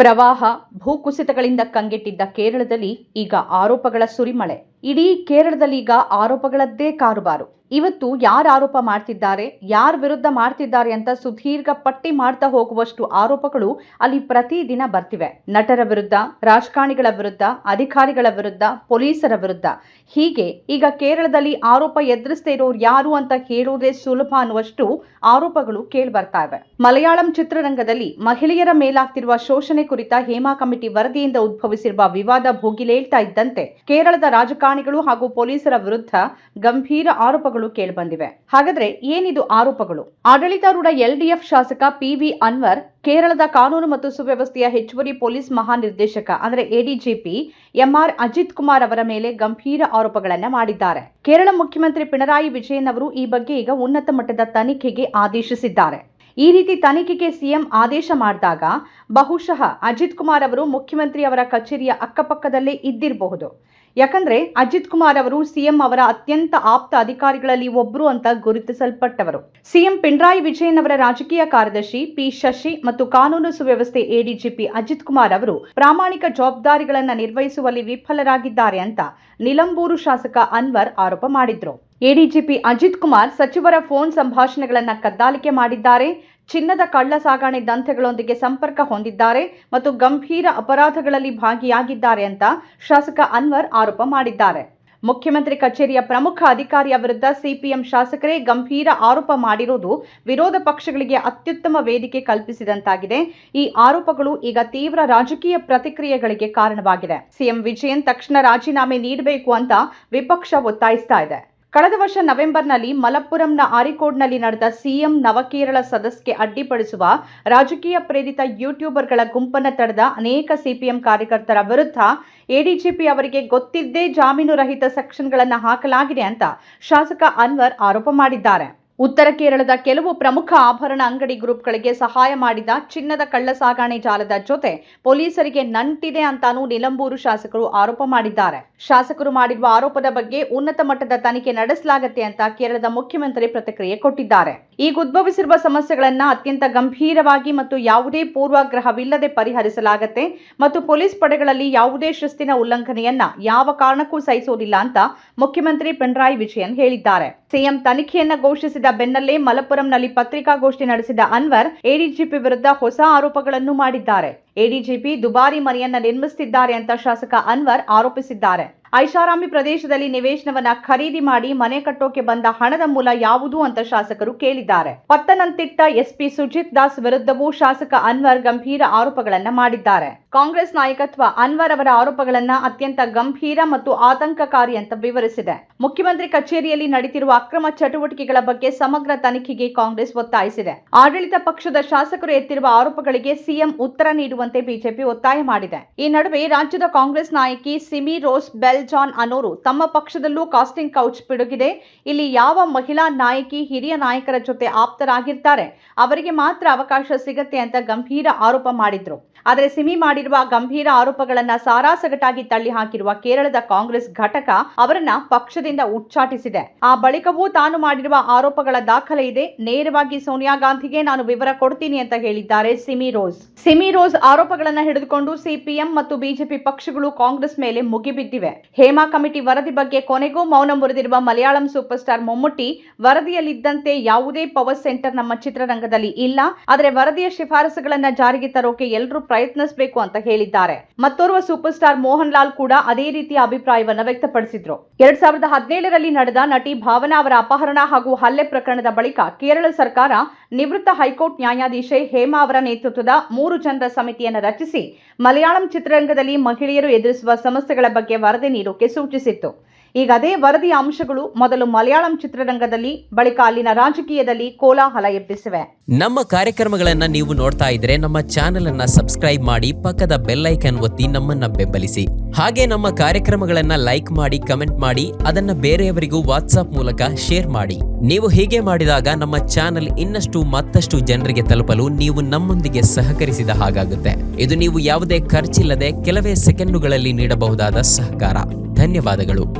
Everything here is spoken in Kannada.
ಪ್ರವಾಹ ಭೂಕುಸಿತಗಳಿಂದ ಕಂಗೆಟ್ಟಿದ್ದ ಕೇರಳದಲ್ಲಿ ಈಗ ಆರೋಪಗಳ ಸುರಿಮಳೆ. ಇಡೀ ಕೇರಳದಲ್ಲಿ ಈಗ ಆರೋಪಗಳದ್ದೇ ಕಾರುಬಾರು. ಇವತ್ತು ಯಾರು ಆರೋಪ ಮಾಡ್ತಿದ್ದಾರೆ, ಯಾರ ವಿರುದ್ಧ ಮಾಡ್ತಿದ್ದಾರೆ ಅಂತ ಸುದೀರ್ಘ ಪಟ್ಟಿ ಮಾಡ್ತಾ ಹೋಗುವಷ್ಟು ಆರೋಪಗಳು ಅಲ್ಲಿ ಪ್ರತಿದಿನ ಬರ್ತಿವೆ. ನಟರ ವಿರುದ್ಧ, ರಾಜಕಾರಣಿಗಳ ವಿರುದ್ಧ, ಅಧಿಕಾರಿಗಳ ವಿರುದ್ಧ, ಪೊಲೀಸರ ವಿರುದ್ಧ. ಹೀಗೆ ಈಗ ಕೇರಳದಲ್ಲಿ ಆರೋಪ ಎದುರಿಸದೇ ಇರೋರು ಯಾರು ಅಂತ ಹೇಳುವುದೇ ಸುಲಭ ಅನ್ನುವಷ್ಟು ಆರೋಪಗಳು ಕೇಳಿ ಬರ್ತಾ ಇವೆ. ಮಲಯಾಳಂ ಚಿತ್ರರಂಗದಲ್ಲಿ ಮಹಿಳೆಯರ ಮೇಲಾಗ್ತಿರುವ ಶೋಷಣೆ ಕುರಿತ ಹೇಮಾ ಕಮಿಟಿ ವರದಿಯಿಂದ ಉದ್ಭವಿಸಿರುವ ವಿವಾದ ಭೋಗಿಲೇಳ್ತಾ ಇದ್ದಂತೆ ಕೇರಳದ ರಾಜಕಾರಣಿಗಳು ಹಾಗೂ ಪೊಲೀಸರ ವಿರುದ್ಧ ಗಂಭೀರ ಆರೋಪಗಳು ಕೇಳಿಬಂದಿವೆ. ಹಾಗಾದ್ರೆ ಏನಿದು ಆರೋಪಗಳು? ಆಡಳಿತಾರೂಢ ಎಲ್ಡಿಎಫ್ ಶಾಸಕ ಪಿವಿ ಅನ್ವರ್, ಕೇರಳದ ಕಾನೂನು ಮತ್ತು ಸುವ್ಯವಸ್ಥೆಯ ಹೆಚ್ಚುವರಿ ಪೊಲೀಸ್ ಮಹಾನಿರ್ದೇಶಕ ಅಂದ್ರೆ ಎಡಿಜಿಪಿ ಎಂಆರ್ ಅಜಿತ್ ಕುಮಾರ್ ಅವರ ಮೇಲೆ ಗಂಭೀರ ಆರೋಪಗಳನ್ನ ಮಾಡಿದ್ದಾರೆ. ಕೇರಳ ಮುಖ್ಯಮಂತ್ರಿ ಪಿಣರಾಯಿ ವಿಜಯನ್ ಅವರು ಈ ಬಗ್ಗೆ ಈಗ ಉನ್ನತ ಮಟ್ಟದ ತನಿಖೆಗೆ ಆದೇಶಿಸಿದ್ದಾರೆ. ಈ ರೀತಿ ತನಿಖೆಗೆ ಸಿಎಂ ಆದೇಶ ಮಾಡಿದಾಗ ಬಹುಶಃ ಅಜಿತ್ ಕುಮಾರ್ ಅವರು ಮುಖ್ಯಮಂತ್ರಿ ಅವರ ಕಚೇರಿಯ ಅಕ್ಕಪಕ್ಕದಲ್ಲೇ ಇದ್ದಿರಬಹುದು. ಯಾಕಂದ್ರೆ ಅಜಿತ್ ಕುಮಾರ್ ಅವರು ಸಿಎಂ ಅವರ ಅತ್ಯಂತ ಆಪ್ತ ಅಧಿಕಾರಿಗಳಲ್ಲಿ ಒಬ್ಬರು ಅಂತ ಗುರುತಿಸಲ್ಪಟ್ಟವರು. ಸಿಎಂ ಪಿಣರಾಯಿ ವಿಜಯನ್ ಅವರ ರಾಜಕೀಯ ಕಾರ್ಯದರ್ಶಿ ಪಿ ಶಶಿ ಮತ್ತು ಕಾನೂನು ಸುವ್ಯವಸ್ಥೆ ಎಡಿಜಿಪಿ ಅಜಿತ್ ಕುಮಾರ್ ಅವರು ಪ್ರಾಮಾಣಿಕ ಜವಾಬ್ದಾರಿಗಳನ್ನು ನಿರ್ವಹಿಸುವಲ್ಲಿ ವಿಫಲರಾಗಿದ್ದಾರೆ ಅಂತ ನಿಲಂಬೂರು ಶಾಸಕ ಅನ್ವರ್ ಆರೋಪ ಮಾಡಿದ್ರು. ಎಡಿಜಿಪಿ ಅಜಿತ್ ಕುಮಾರ್ ಸಚಿವರ ಫೋನ್ ಸಂಭಾಷಣೆಗಳನ್ನು ಕದ್ದಾಲಿಕೆ ಮಾಡಿದ್ದಾರೆ. ಚಿನ್ನದ ಕಳ್ಳ ಸಾಗಾಣೆ ದಂಧೆಗಳೊಂದಿಗೆ ಸಂಪರ್ಕ ಹೊಂದಿದ್ದಾರೆ ಮತ್ತು ಗಂಭೀರ ಅಪರಾಧಗಳಲ್ಲಿ ಭಾಗಿಯಾಗಿದ್ದಾರೆ ಅಂತ ಶಾಸಕ ಅನ್ವರ್ ಆರೋಪ ಮಾಡಿದ್ದಾರೆ. ಮುಖ್ಯಮಂತ್ರಿ ಕಚೇರಿಯ ಪ್ರಮುಖ ಅಧಿಕಾರಿಯ ವಿರುದ್ಧ ಸಿಪಿಎಂ ಶಾಸಕರೇ ಗಂಭೀರ ಆರೋಪ ಮಾಡಿರುವುದು ವಿರೋಧ ಪಕ್ಷಗಳಿಗೆ ಅತ್ಯುತ್ತಮ ವೇದಿಕೆ ಕಲ್ಪಿಸಿದಂತಾಗಿದೆ. ಈ ಆರೋಪಗಳು ಈಗ ತೀವ್ರ ರಾಜಕೀಯ ಪ್ರತಿಕ್ರಿಯೆಗಳಿಗೆ ಕಾರಣವಾಗಿದೆ. ಸಿಎಂ ವಿಜಯನ್ ತಕ್ಷಣ ರಾಜೀನಾಮೆ ನೀಡಬೇಕು ಅಂತ ವಿಪಕ್ಷ ಒತ್ತಾಯಿಸ್ತಾ ಇದೆ. ಕಳೆದ ವರ್ಷ ನವೆಂಬರ್ನಲ್ಲಿ ಮಲಪ್ಪುರಂನ ಆರಿಕೋಡ್ನಲ್ಲಿ ನಡೆದ ಸಿಎಂ ನವಕೇರಳ ಸದಸ್ಯೆ ಅಡ್ಡಿಪಡಿಸುವ ರಾಜಕೀಯ ಪ್ರೇರಿತ ಯೂಟ್ಯೂಬರ್ಗಳ ಗುಂಪನ್ನು ತಡೆದ ಅನೇಕ ಸಿಪಿಎಂ ಕಾರ್ಯಕರ್ತರ ವಿರುದ್ಧ ಎಡಿಜಿಪಿ ಅವರಿಗೆ ಗೊತ್ತಿದ್ದೇ ಜಾಮೀನು ರಹಿತ ಸೆಕ್ಷನ್ಗಳನ್ನು ಹಾಕಲಾಗಿದೆ ಅಂತ ಶಾಸಕ ಅನ್ವರ್ ಆರೋಪ ಮಾಡಿದ್ದಾರೆ. ಉತ್ತರ ಕೇರಳದ ಕೆಲವು ಪ್ರಮುಖ ಆಭರಣ ಅಂಗಡಿ ಗ್ರೂಪ್ಗಳಿಗೆ ಸಹಾಯ ಮಾಡಿದ ಚಿನ್ನದ ಕಳ್ಳ ಸಾಗಾಣೆ ಜಾಲದ ಜೊತೆ ಪೊಲೀಸರಿಗೆ ನಂಟಿದೆ ಅಂತಾನೂ ನಿಲಂಬೂರು ಶಾಸಕರು ಆರೋಪ ಮಾಡಿದ್ದಾರೆ. ಶಾಸಕರು ಮಾಡಿರುವ ಆರೋಪದ ಬಗ್ಗೆ ಉನ್ನತ ಮಟ್ಟದ ತನಿಖೆ ನಡೆಸಲಾಗುತ್ತೆ ಅಂತ ಕೇರಳದ ಮುಖ್ಯಮಂತ್ರಿ ಪ್ರತಿಕ್ರಿಯೆ ಕೊಟ್ಟಿದ್ದಾರೆ. ಈಗ ಉದ್ಭವಿಸಿರುವ ಸಮಸ್ಯೆಗಳನ್ನ ಅತ್ಯಂತ ಗಂಭೀರವಾಗಿ ಮತ್ತು ಯಾವುದೇ ಪೂರ್ವಾಗ್ರಹವಿಲ್ಲದೆ ಪರಿಹರಿಸಲಾಗುತ್ತೆ ಮತ್ತು ಪೊಲೀಸ್ ಪಡೆಗಳಲ್ಲಿ ಯಾವುದೇ ಶಿಸ್ತಿನ ಉಲ್ಲಂಘನೆಯನ್ನ ಯಾವ ಕಾರಣಕ್ಕೂ ಸಹಿಸೋದಿಲ್ಲ ಅಂತ ಮುಖ್ಯಮಂತ್ರಿ ಪಿಣರಾಯಿ ವಿಜಯನ್ ಹೇಳಿದ್ದಾರೆ. ಸಿಎಂ ತನಿಖೆಯನ್ನ ಘೋಷಿಸಿದ ಬೆನ್ನಲ್ಲೇ ಮಲಪ್ಪುರಂನಲ್ಲಿ ಪತ್ರಿಕಾಗೋಷ್ಠಿ ನಡೆಸಿದ ಅನ್ವರ್ ಎಡಿಜಿಪಿ ವಿರುದ್ಧ ಹೊಸ ಆರೋಪಗಳನ್ನು ಮಾಡಿದ್ದಾರೆ. ಎಡಿಜಿಪಿ ದುಬಾರಿ ಮನೆಯನ್ನ ನಿರ್ಮಿಸುತ್ತಿದ್ದಾರೆ ಅಂತ ಶಾಸಕ ಅನ್ವರ್ ಆರೋಪಿಸಿದ್ದಾರೆ. ಐಷಾರಾಮಿ ಪ್ರದೇಶದಲ್ಲಿ ನಿವೇಶನವನ್ನ ಖರೀದಿ ಮಾಡಿ ಮನೆ ಕಟ್ಟೋಕೆ ಬಂದ ಹಣದ ಮೂಲ ಯಾವುದು ಅಂತ ಶಾಸಕರು ಕೇಳಿದ್ದಾರೆ. ಪತ್ತನಂತಿಟ್ಟ ಎಸ್ಪಿ ಸುಜಿತ್ ದಾಸ್ ವಿರುದ್ಧವೂ ಶಾಸಕ ಅನ್ವರ್ ಗಂಭೀರ ಆರೋಪಗಳನ್ನ ಮಾಡಿದ್ದಾರೆ. ಕಾಂಗ್ರೆಸ್ ನಾಯಕತ್ವ ಅನ್ವರ್ ಅವರ ಆರೋಪಗಳನ್ನ ಅತ್ಯಂತ ಗಂಭೀರ ಮತ್ತು ಆತಂಕಕಾರಿ ಅಂತ ವಿವರಿಸಿದೆ. ಮುಖ್ಯಮಂತ್ರಿ ಕಚೇರಿಯಲ್ಲಿ ನಡೀತಿರುವ ಅಕ್ರಮ ಚಟುವಟಿಕೆಗಳ ಬಗ್ಗೆ ಸಮಗ್ರ ತನಿಖೆಗೆ ಕಾಂಗ್ರೆಸ್ ಒತ್ತಾಯಿಸಿದೆ. ಆಡಳಿತ ಪಕ್ಷದ ಶಾಸಕರು ಎತ್ತಿರುವ ಆರೋಪಗಳಿಗೆ ಸಿಎಂ ಉತ್ತರ ನೀಡುವಂತೆ ಬಿಜೆಪಿ ಒತ್ತಾಯ ಮಾಡಿದೆ. ಈ ನಡುವೆ ರಾಜ್ಯದ ಕಾಂಗ್ರೆಸ್ ನಾಯಕಿ ಸಿಮಿ ರೋಸ್ ಬೆಲ್ ಜಾನ್ ಅನ್ನೋರು ತಮ್ಮ ಪಕ್ಷದಲ್ಲೂ ಕಾಸ್ಟಿಂಗ್ ಕೌಚ್ ಪಿಡುಗಿದೆ. ಇಲ್ಲಿ ಯಾವ ಮಹಿಳಾ ನಾಯಕಿ, ಹಿರಿಯ ನಾಯಕರ ಜೊತೆ ಆಪ್ತರಾಗಿರ್ತಾರೆ, ಅವರಿಗೆ ಮಾತ್ರ ಅವಕಾಶ ಸಿಗತ್ತೆ ಅಂತ ಗಂಭೀರ ಆರೋಪ ಮಾಡಿದ್ರು. ಆದರೆ ಸಿಮಿ ಮಾಡಿರುವ ಗಂಭೀರ ಆರೋಪಗಳನ್ನ ಸಾರಾಸಗಟಾಗಿ ತಳ್ಳಿ ಹಾಕಿರುವ ಕೇರಳದ ಕಾಂಗ್ರೆಸ್ ಘಟಕ ಅವರನ್ನ ಪಕ್ಷದಿಂದ ಉಚ್ಚಾಟಿಸಿದೆ. ಆ ಬಳಿಕವೂ ತಾನು ಮಾಡಿರುವ ಆರೋಪಗಳ ದಾಖಲೆ ಇದೆ. ನೇರವಾಗಿ ಸೋನಿಯಾ ಗಾಂಧಿಗೆ ನಾನು ವಿವರ ಕೊಡ್ತೀನಿ ಅಂತ ಹೇಳಿದ್ದಾರೆ ಸಿಮಿ ರೋಸ್. ಸಿಮಿ ರೋಸ್ ಆರೋಪಗಳನ್ನ ಹಿಡಿದುಕೊಂಡು ಸಿಪಿಎಂ ಮತ್ತು ಬಿಜೆಪಿ ಪಕ್ಷಗಳು ಕಾಂಗ್ರೆಸ್ ಮೇಲೆ ಮುಗಿಬಿದ್ದಿವೆ. ಹೇಮಾ ಕಮಿಟಿ ವರದಿ ಬಗ್ಗೆ ಕೊನೆಗೂ ಮೌನ ಮುರಿದಿರುವ ಮಲಯಾಳಂ ಸೂಪರ್ ಸ್ಟಾರ್ ಮಮ್ಮುಟ್ಟಿ ವರದಿಯಲ್ಲಿದ್ದಂತೆ ಯಾವುದೇ ಪವರ್ ಸೆಂಟರ್ ನಮ್ಮ ಚಿತ್ರರಂಗದಲ್ಲಿ ಇಲ್ಲ. ಆದರೆ ವರದಿಯ ಶಿಫಾರಸುಗಳನ್ನ ಜಾರಿಗೆ ತರೋಕೆ ಎಲ್ಲರೂ ಪ್ರಯತ್ನಿಸಬೇಕು ಅಂತ ಹೇಳಿದ್ದಾರೆ. ಮತ್ತೋರ್ವ ಸೂಪರ್ ಸ್ಟಾರ್ ಮೋಹನ್ ಲಾಲ್ ಕೂಡ ಅದೇ ರೀತಿಯ ಅಭಿಪ್ರಾಯವನ್ನ ವ್ಯಕ್ತಪಡಿಸಿದ್ರು. ಎರಡ್ ಸಾವಿರದ ಹದಿನೇಳರಲ್ಲಿ ನಡೆದ ನಟಿ ಭಾವನಾ ಅವರ ಅಪಹರಣ ಹಾಗೂ ಹಲ್ಲೆ ಪ್ರಕರಣದ ಬಳಿಕ ಕೇರಳ ಸರ್ಕಾರ ನಿವೃತ್ತ ಹೈಕೋರ್ಟ್ ನ್ಯಾಯಾಧೀಶೆ ಹೇಮಾ ಅವರ ನೇತೃತ್ವದ ಮೂರು ಜನರ ಸಮಿತಿಯನ್ನು ರಚಿಸಿ ಮಲಯಾಳಂ ಚಿತ್ರರಂಗದಲ್ಲಿ ಮಹಿಳೆಯರು ಎದುರಿಸುವ ಸಮಸ್ಯೆಗಳ ಬಗ್ಗೆ ವರದಿ ನೀಡೋಕೆ ಸೂಚಿಸಿತ್ತು. ಈಗ ಅದೇ ವರದಿಯ ಅಂಶಗಳು ಮೊದಲು ಮಲಯಾಳಂ ಚಿತ್ರರಂಗದಲ್ಲಿ, ಬಳಿಕ ಅಲ್ಲಿನ ರಾಜಕೀಯದಲ್ಲಿ ಕೋಲಾಹಲ ಎಬ್ಬಿಸಿವೆ. ನಮ್ಮ ಕಾರ್ಯಕ್ರಮಗಳನ್ನ ನೀವು ನೋಡ್ತಾ ಇದ್ರೆ ನಮ್ಮ ಚಾನೆಲ್ ಅನ್ನ ಸಬ್ಸ್ಕ್ರೈಬ್ ಮಾಡಿ ಪಕ್ಕದ ಬೆಲ್ಲೈಕನ್ ಒತ್ತಿ ನಮ್ಮನ್ನ ಬೆಂಬಲಿಸಿ. ಹಾಗೆ ನಮ್ಮ ಕಾರ್ಯಕ್ರಮಗಳನ್ನ ಲೈಕ್ ಮಾಡಿ, ಕಮೆಂಟ್ ಮಾಡಿ, ಅದನ್ನ ಬೇರೆಯವರಿಗೂ ವಾಟ್ಸ್ಆಪ್ ಮೂಲಕ ಶೇರ್ ಮಾಡಿ. ನೀವು ಹೀಗೆ ಮಾಡಿದಾಗ ನಮ್ಮ ಚಾನೆಲ್ ಇನ್ನಷ್ಟು ಮತ್ತಷ್ಟು ಜನರಿಗೆ ತಲುಪಲು ನೀವು ನಮ್ಮೊಂದಿಗೆ ಸಹಕರಿಸಿದ ಹಾಗಾಗುತ್ತೆ. ಇದು ನೀವು ಯಾವುದೇ ಖರ್ಚಿಲ್ಲದೆ ಕೆಲವೇ ಸೆಕೆಂಡುಗಳಲ್ಲಿ ನೀಡಬಹುದಾದ ಸಹಕಾರ. ಧನ್ಯವಾದಗಳು.